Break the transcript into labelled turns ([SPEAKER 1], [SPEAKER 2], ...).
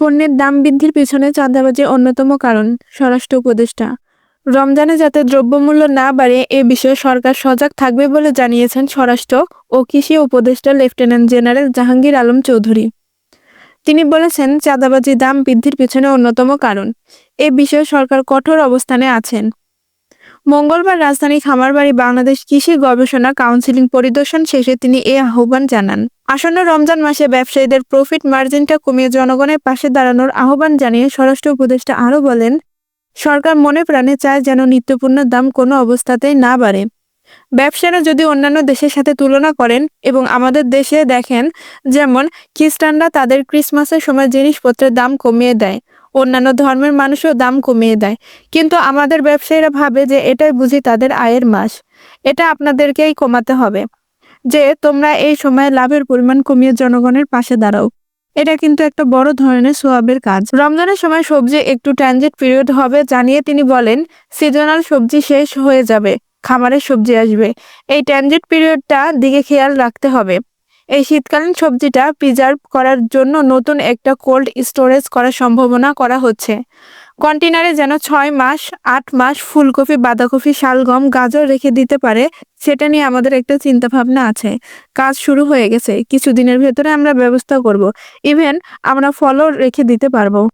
[SPEAKER 1] পণ্যের দাম বৃদ্ধির পিছনে চাঁদাবাজি অন্যতম কারণ স্বরাষ্ট্র উপদেষ্টা। রমজানে যাতে দ্রব্যমূল্য না বাড়ে, এ বিষয়ে সরকার সজাগ থাকবে বলে জানিয়েছেন স্বরাষ্ট্র ও কৃষি উপদেষ্টা লেফটেন্যান্ট জেনারেল জাহাঙ্গীর আলম চৌধুরী। তিনি বলেছেন চাঁদাবাজি দাম বৃদ্ধির পিছনে অন্যতম কারণ। এ বিষয়ে সরকার কঠোর অবস্থানে আছেন। মঙ্গলবার রাজধানী খামারবাড়ি বাংলাদেশ কৃষি গবেষণা কাউন্সিলিং পরিদর্শন শেষে তিনি এ আহ্বান জানান। আসন্ন রমজান মাসে ব্যবসায়ীদের প্রফিট মার্জিনটা কমিয়ে জনগণের পাশে দাঁড়ানোর আহ্বান জানিয়ে স্বরাষ্ট্র উপদেষ্টা আরও বলেন, সরকার মনে প্রাণে চায় যেন নিত্যপণ্যের দাম কোনো অবস্থাতেই না বাড়ে। ব্যবসায়ীরা যদি অন্যান্য দেশের সাথে তুলনা করেন এবং আমাদের দেশে দেখেন, যেমন খ্রিস্টানরা তাদের ক্রিসমাসের সময় জিনিসপত্রের দাম কমিয়ে দেয় অন্যান্য ধর্মের মানুষও দাম কমিয়ে দেয়। কিন্তু আমাদের ব্যবসায়ীরা ভাবে যে এটাই বুঝি তাদের আয়ের মাস। এটা আপনাদেরকেই কমাতে হবে। যে তোমরা এই সময় লাভের পরিমাণ কমিয়ে জনগণের পাশে দাঁড়াও। এটা কিন্তু একটা বড় ধরনের সোয়াবের কাজ। রমজানের সময় সবজি একটু ট্রানজিট পিরিয়ড হবে জানিয়ে তিনি বলেন, সিজনাল সবজি শেষ হয়ে যাবে, খামারের সবজি আসবে। এই ট্রানজিট পিরিয়ডটা দিকে খেয়াল রাখতে হবে। এই শীতকালীন সবজিটা প্রিজার্ভ করার জন্য নতুন একটা কোল্ড স্টোরেজ করার সম্ভাবনা করা হচ্ছে। কন্টেনারে যেন ছয় মাস, আট মাস ফুলকপি, বাঁধাকপি, শালগম, গাজর রেখে দিতে পারে, সেটা নিয়ে আমাদের একটা চিন্তা ভাবনা আছে। কাজ শুরু হয়ে গেছে, কিছুদিনের ভেতরে আমরা ব্যবস্থা করব। ইভেন আমরা ফলও রেখে দিতে পারব।